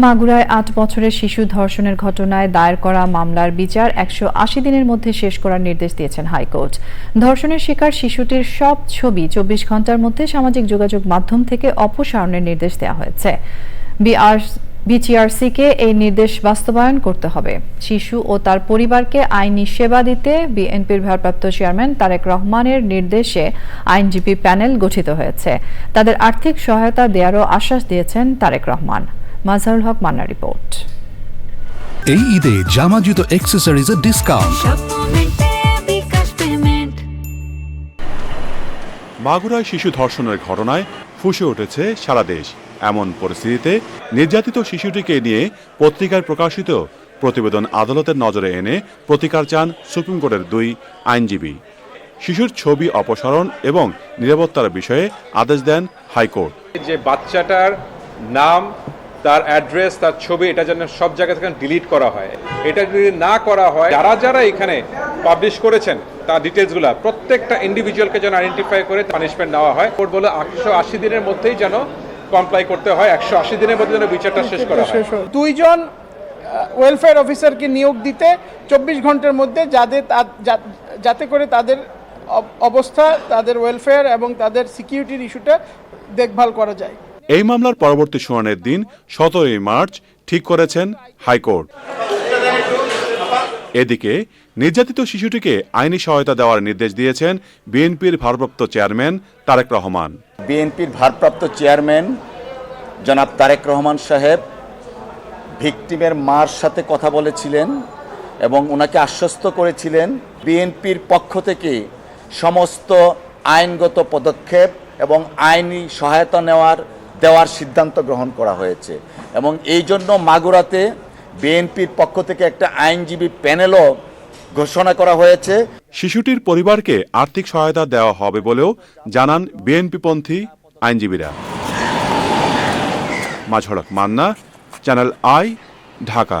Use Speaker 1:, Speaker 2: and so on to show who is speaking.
Speaker 1: মাগুরায় আট বছরের শিশু ধর্ষণের ঘটনায় দায়ের করা মামলার বিচার একশো আশি দিনের মধ্যে শেষ করার নির্দেশ দিয়েছেন হাইকোর্ট। ধর্ষণের শিকার শিশুটির সব ছবি চব্বিশ ঘণ্টার মধ্যে সামাজিক যোগাযোগ মাধ্যম থেকে অপসারণের নির্দেশ দেওয়া হয়েছে। বিআর বিটিআরসিকে এই নির্দেশ বাস্তবায়ন করতে হবে। শিশু ও তার পরিবারকে আইনি সেবা দিতে বিএনপির ভারপ্রাপ্ত চেয়ারম্যান তারেক রহমানের নির্দেশে আইনজীবী প্যানেল গঠিত হয়েছে। তাদের আর্থিক সহায়তা দেওয়ারও আশ্বাস দিয়েছেন তারেক রহমান। মাজহারুল হক মান্না রিপোর্ট।
Speaker 2: এই ঈদে জামা জুতো অ্যাক্সেসরিজের ডিসকাউন্ট
Speaker 3: মাগুরায় শিশু ধর্ষণের ঘটনায় ফুসে উঠেছে সারা দেশ। এমন পরিস্থিতিতে নির্যাতিত শিশুটিকে নিয়ে পত্রিকায় প্রকাশিত প্রতিবেদন আদালতের নজরে এনে প্রতিকার চান সুপ্রিম কোর্টের দুই আইনজীবী। শিশুর ছবি অপসারণ এবং নিরাপত্তার বিষয়ে আদেশ দেন হাইকোর্ট।
Speaker 4: যে বাচ্চাটার নাম তার অ্যাড্রেস তার ছবি এটা যেন সব জায়গা থেকে ডিলিট করা হয়। এটা যদি না করা হয় যারা যারা এখানে পাবলিশ করেছেন তার ডিটেলসগুলো প্রত্যেকটা ইন্ডিভিজুয়ালকে যেন আইডেন্টিফাই করে পানিশমেন্ট নেওয়া হয়। কোর্ট বলে একশো আশি দিনের মধ্যেই যেন কমপ্লাই করতে হয় একশো আশি দিনের মধ্যে যেন বিচারটা শেষ করা হয়।
Speaker 5: দুইজন ওয়েলফেয়ার অফিসারকে নিয়োগ দিতে চব্বিশ ঘণ্টার মধ্যে যাদের যাতে করে তাদের অব- অবস্থা তাদের ওয়েলফেয়ার এবং তাদের সিকিউরিটির ইস্যুটা দেখভাল করা যায়।
Speaker 3: এই মামলার পরবর্তী শুনানির দিন সতেরোই মার্চ ঠিক করেছেন হাইকোর্ট। এদিকে নির্যাতিত শিশুটিকে আইনি সহায়তা দেওয়ার নির্দেশ দিয়েছেন বিএনপির ভারপ্রাপ্ত চেয়ারম্যান তারেক রহমান।
Speaker 6: বিএনপির ভারপ্রাপ্ত চেয়ারম্যান জনাব তারেক রহমান সাহেব ভিকটিমের মার সাথে কথা বলেছিলেন এবং ওনাকে আশ্বস্ত করেছিলেন বিএনপির পক্ষ থেকে সমস্ত আইনগত পদক্ষেপ এবং আইনি সহায়তা নেওয়ার দেওয়ার সিদ্ধান্ত গ্রহণ করা হয়েছে। এবং এই জন্য মাগুরাতে বিএনপির পক্ষ থেকে একটা আইনজীবী প্যানেলও ঘোষণা করা হয়েছে।
Speaker 3: শিশুটির পরিবারকে আর্থিক সহায়তা দেওয়া হবে বলেও জানান বিএনপিপন্থী আইনজীবীরা। মাঝড়ক মান্না, চ্যানেল আই, ঢাকা।